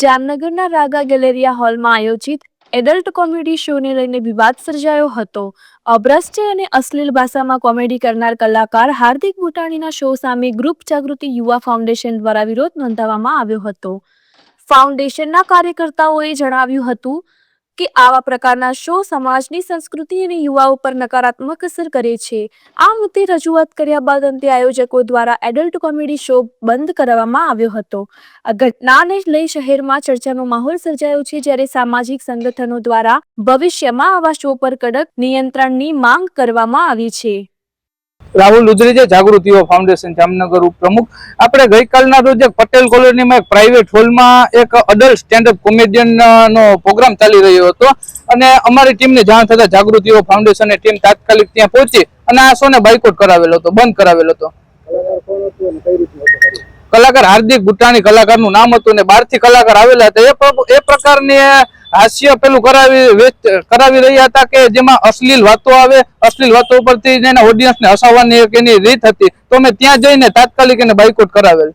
જામનગરના રાગા ગેલેરિયા હોલમાં આયોજિત એડલ્ટ કોમેડી શોને લઈને વિવાદ સર્જાયો હતો. અભ્રષ્ટ અને અશ્લીલ ભાષામાં કોમેડી કરનાર કલાકાર હાર્દિક બુટાણીના શો સામે ગ્રુપ જાગૃતિ યુવા ફાઉન્ડેશન દ્વારા વિરોધ નોંધાવવામાં આવ્યો હતો. ફાઉન્ડેશનના કાર્યકર્તાઓએ જણાવ્યું હતું કે આવા પ્રકારના શો સમાજની સંસ્કૃતિ અને યુવાઓ પર નકારાત્મક અસર કરે છે. આ મુદ્દે રજૂઆત કર્યા બાદ અંતે આયોજકો દ્વારા એડલ્ટ કોમેડી શો બંધ કરવામાં આવ્યો હતો. આ ઘટનાને લઈ શહેરમાં ચર્ચાનો માહોલ સર્જાયો છે જ્યારે સામાજિક સંગઠનો દ્વારા ભવિષ્યમાં આવા શો પર કડક નિયંત્રણની માંગ કરવામાં આવી છે. રાહુલ ઉજરીજે જાગૃતિ જાગૃતિઓ ફાઉન્ડેશન જામનગર ઉપપ્રમુખ. આપણે ગઈકાલના રોજ એક પટેલ કોલોનીમાં એક પ્રાઇવેટ હોલમાં એક અડલ્ટ સ્ટેન્ડઅપ કોમેડિયન નો પ્રોગ્રામ ચાલી રહ્યો હતો. અને અમારી ટીમને જાણ થતા જાગૃતિ યુવા ફાઉન્ડેશનની ટીમ તાત્કાલિક ત્યાં પહોંચી અને આ શોને બાયકોટ કરાવેલો હતો, બંધ કરાવેલો હતો. કલાકાર, હાર્દિક બુટાણી કલાકારનું નામ હતું ને બહારથી કલાકાર આવેલા હતા. એ પ્ર- એ પ્રકારની હાસ્ય પેલું કરાવી કરાવી રહ્યા હતા કે જેમાં અશ્લીલ વાતો આવે, અશ્લીલ વાતો ઉપરથી એના ઓડિયન્સને હસાવવાની એક એની રીત હતી. તો મેં ત્યાં જઈને તાત્કાલિક એને બાયકોટ કરાવેલ.